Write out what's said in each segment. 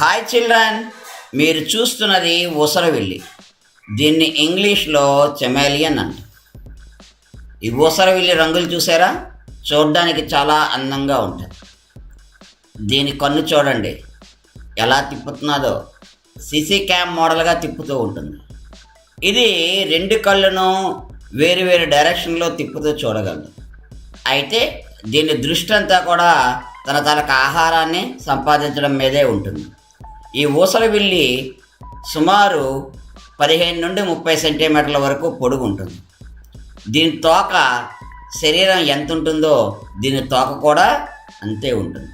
Hi children మీరు చూస్తున్నది ఉసరవిల్లి. దీన్ని ఇంగ్లీష్లో చెమేలియన్ అంట. ఈ ఉసరవిల్లి రంగులు చూసారా? చూడడానికి చాలా అందంగా ఉంటుంది దీని కన్ను చూడండి. ఎలా తిప్పుతున్నదో. సిసి క్యామ్ మోడల్గా తిప్పుతూ ఉంటుంది. ఇది రెండు కళ్ళను వేరు వేరు డైరెక్షన్లో తిప్పుతూ చూడగలదు. అయితే దీని దృష్టి అంతా కూడా తన తనకు ఆహారాన్ని సంపాదించడం మీదే ఉంటుంది. ఈ ఊసరవిల్లి సుమారు పదిహేను నుండి ముప్పై సెంటీమీటర్ల వరకు పొడుగు ఉంటుంది. దీని తోక శరీరం ఎంత ఉంటుందో దీని తోక కూడా అంతే ఉంటుంది.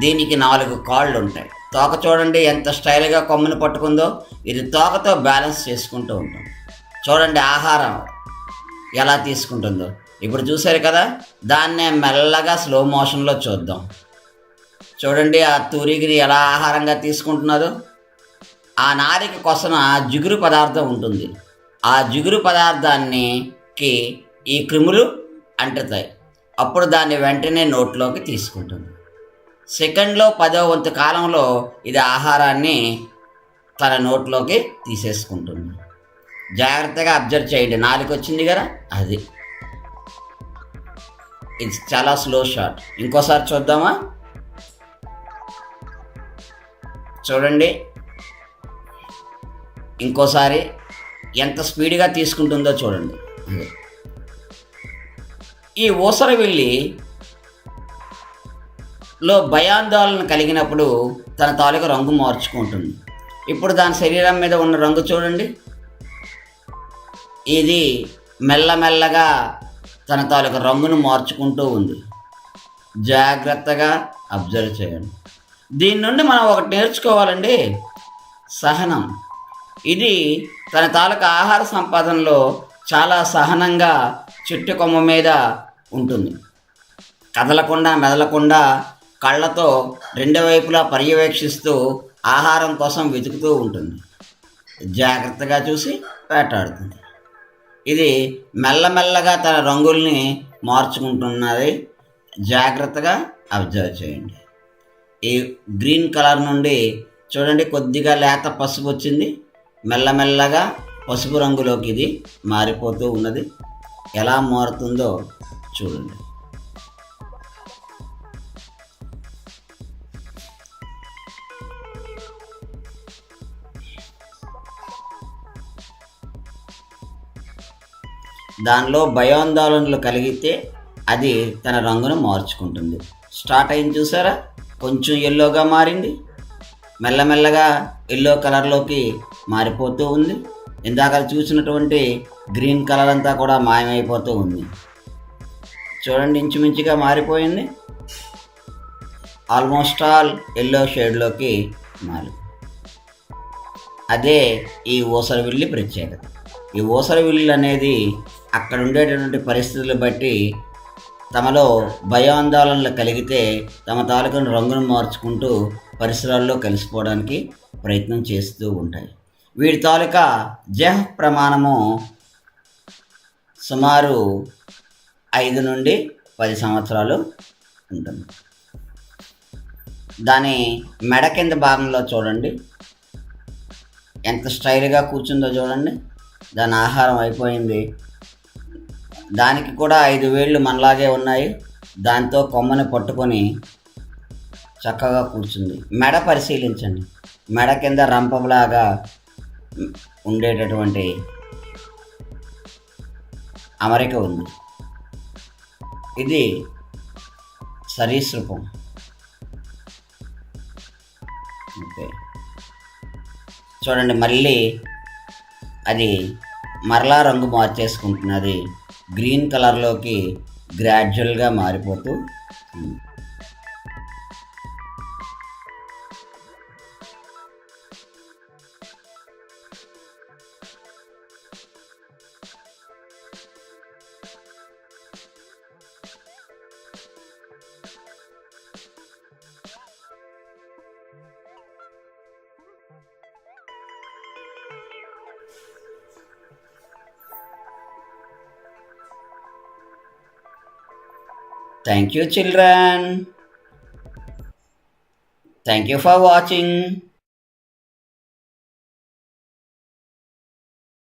దీనికి నాలుగు కాళ్ళు ఉంటాయి. తోక చూడండి ఎంత స్టైల్గా కొమ్మను పట్టుకుందో ఇది తోకతో బ్యాలెన్స్ చేసుకుంటూ ఉంటుంది. చూడండి ఆహారం ఎలా తీసుకుంటుందో. ఇప్పుడు చూశారు కదా? దాన్నే మెల్లగా స్లో మోషన్లో చూద్దాం. చూడండి ఆ తూరిగిరి ఎలా ఆహారంగా తీసుకుంటున్నారు ఆ నారికి కొసన జిగురు పదార్థం ఉంటుంది. ఆ జిగురు పదార్థానికి ఈ క్రిములు అంటుతాయి. అప్పుడు దాన్ని వెంటనే నోట్లోకి తీసుకుంటుంది. సెకండ్లో పదో వంతు కాలంలో ఇది ఆహారాన్ని తన నోట్లోకి తీసేసుకుంటుంది. జాగ్రత్తగా అబ్జర్వ్ చేయండి. నాలుగు వచ్చింది కదా? అది. ఇది చాలా స్లో షాట్. ఇంకోసారి చూద్దామా? చూడండి. ఇంకోసారి ఎంత స్పీడ్గా తీసుకుంటుందో చూడండి. ఈ ఈ వెళ్ళి లో భయాందోళన కలిగినప్పుడు తన తాలూకు రంగు మార్చుకుంటుంది. ఇప్పుడు దాని శరీరం మీద ఉన్న రంగు చూడండి. ఇది మెల్లమెల్లగా తన తాలూకు రంగును మార్చుకుంటూ ఉంది. జాగ్రత్తగా అబ్జర్వ్ చేయండి. దీని నుండి మనం ఒకటి నేర్చుకోవాలండి సహనం. ఇది తన తాలూకా ఆహార సంపాదనలో చాలా సహనంగా చెట్టు కొమ్మ మీద ఉంటుంది. కదలకుండా మెదలకుండా కళ్ళతో రెండు వైపులా పర్యవేక్షిస్తూ ఆహారం కోసం వెతుకుతూ ఉంటుంది. జాగ్రత్తగా చూసి వేటాడుతుంది. ఇది మెల్లమెల్లగా తన రంగుల్ని మార్చుకుంటున్నది. జాగ్రత్తగా అబ్జర్వ్ చేయండి. ఈ గ్రీన్ కలర్ నుండి చూడండి కొద్దిగా లేత పసుపు వచ్చింది. మెల్లమెల్లగా పసుపు రంగులోకి ఇది మారిపోతూ ఉన్నది. ఎలా మారుతుందో చూడండి. దానిలో భయాందోళనలు కలిగితే అది తన రంగును మార్చుకుంటుంది. స్టార్ట్ అయింది చూసారా? కొంచెం ఎల్లోగా మారింది. మెల్లమెల్లగా ఎల్లో కలర్లోకి మారిపోతూ ఉంది. ఇందాక చూసినటువంటి గ్రీన్ కలర్ అంతా కూడా మాయమైపోతూ ఉంది. చూడండి ఇంచుమించుగా మారిపోయింది. ఆల్మోస్ట్ ఆల్ ఎల్లో షేడ్లోకి మారి. అదే ఈ ఊసరవిల్లి ప్రత్యేకత. ఈ ఊసరవిల్లి అనేది అక్కడ ఉండేటటువంటి పరిస్థితులు బట్టి తమలో భయాందోళనలు కలిగితే తమ తాలూకును రంగును మార్చుకుంటూ పరిసరాల్లో కలిసిపోవడానికి ప్రయత్నం చేస్తూ ఉంటాయి. వీటి తాలూకా జహ ప్రమాణము సుమారు ఐదు నుండి పది సంవత్సరాలు ఉంటుంది. దాని మెడ కింద భాగంలో చూడండి. ఎంత స్టైల్గా కూర్చుందో చూడండి. దాని ఆహారం అయిపోయింది. దానికి కూడా ఐదు వేళ్ళు మనలాగే ఉన్నాయి. దాంతో కొమ్మని పట్టుకొని చక్కగా కూర్చుంది. మెడ పరిశీలించండి. మెడ కింద రంపంలాగా ఉండేటటువంటి అమరిక ఉంది. ఇది సరీసృపం. ఓకే. చూడండి మళ్ళీ అది మరలా రంగు మార్చేసుకుంటున్నది. గ్రీన్ కలర్లోకి గ్రాడ్యువల్గా మారిపోతూ ఉంది. Thank you, children. Thank you for watching.